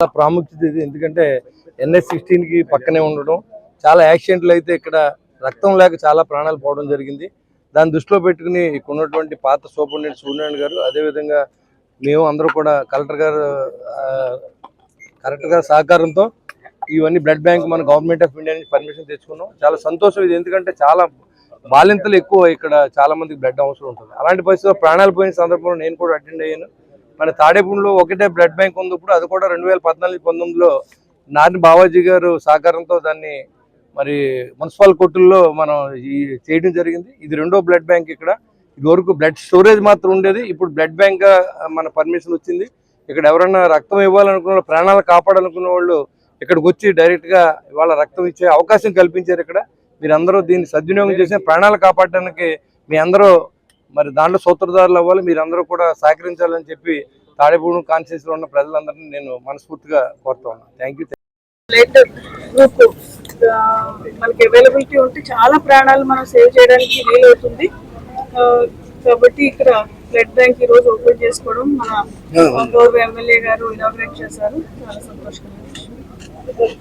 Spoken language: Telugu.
చాలా ప్రాముఖ్యత ఇది. ఎందుకంటే ఎన్ఎస్ సిక్స్టీన్కి పక్కనే ఉండడం చాలా యాక్సిడెంట్లు అయితే ఇక్కడ రక్తం లేక చాలా ప్రాణాలు పోవడం జరిగింది. దాన్ని దృష్టిలో పెట్టుకుని ఇక్కడ ఉన్నటువంటి పాత సూపరింటెండెంట్ సూర్యనారాయణ గారు అదేవిధంగా మేము అందరూ కూడా కలెక్టర్ గారు కలెక్టర్ గారి సహకారంతో ఇవన్నీ బ్లడ్ బ్యాంక్ మన గవర్నమెంట్ ఆఫ్ ఇండియా నుంచి పర్మిషన్ తెచ్చుకున్నాం. చాలా సంతోషం ఇది. ఎందుకంటే చాలా బాలింతలు ఎక్కువ ఇక్కడ చాలా మందికి బ్లడ్ అవసరం ఉంటుంది. అలాంటి పరిస్థితుల్లో ప్రాణాలు పోయిన సందర్భంలో నేను కూడా అటెండ్ అయ్యాను. మన తాడేపూడిలో ఒకటే బ్లడ్ బ్యాంక్ ఉంది ఇప్పుడు అది కూడా రెండు వేల పద్నాలుగు పంతొమ్మిదిలో నాని బావాజీ గారు సహకారంతో దాన్ని మరి మున్సిపల్ కోర్టుల్లో మనం ఈ చేయడం జరిగింది. ఇది రెండో బ్లడ్ బ్యాంక్ ఇక్కడ. ఇది వరకు బ్లడ్ స్టోరేజ్ మాత్రం ఉండేది. ఇప్పుడు బ్లడ్ బ్యాంక్ మన పర్మిషన్ వచ్చింది. ఇక్కడ ఎవరైనా రక్తం ఇవ్వాలనుకున్న వాళ్ళు, ప్రాణాలు కాపాడాలనుకున్న వాళ్ళు ఇక్కడికి వచ్చి డైరెక్ట్గా ఇవాళ రక్తం ఇచ్చే అవకాశం కల్పించారు ఇక్కడ. మీరందరూ దీన్ని సద్వినియోగం చేసిన ప్రాణాలు కాపాడడానికి మీ అందరూ మరి దాంట్లో సూత్రధారులు అవ్వాలి మీరందరూ కూడా సహకరించాలని చెప్పి తాడేపూడి కాన్స్టిట్యూన్సీలో ఉన్న ప్రజలందరినీ నేను మనస్ఫూర్తిగా కోరుతా ఉన్నాను థ్యాంక్ యూ మనకి అవైలబిలిటీ ఉంటే చాలా ప్రాణాలు మనం సేవ్ చేయడానికి వీలవుతుంది. కాబట్టి ఇక్కడ బ్లడ్ బ్యాంక్ ఈ రోజు ఓపెన్ చేసుకోవడం మన గౌరవ ఎమ్మెల్యే గారు ఇనాగ్రేట్ చేశారు. చాలా విషయం.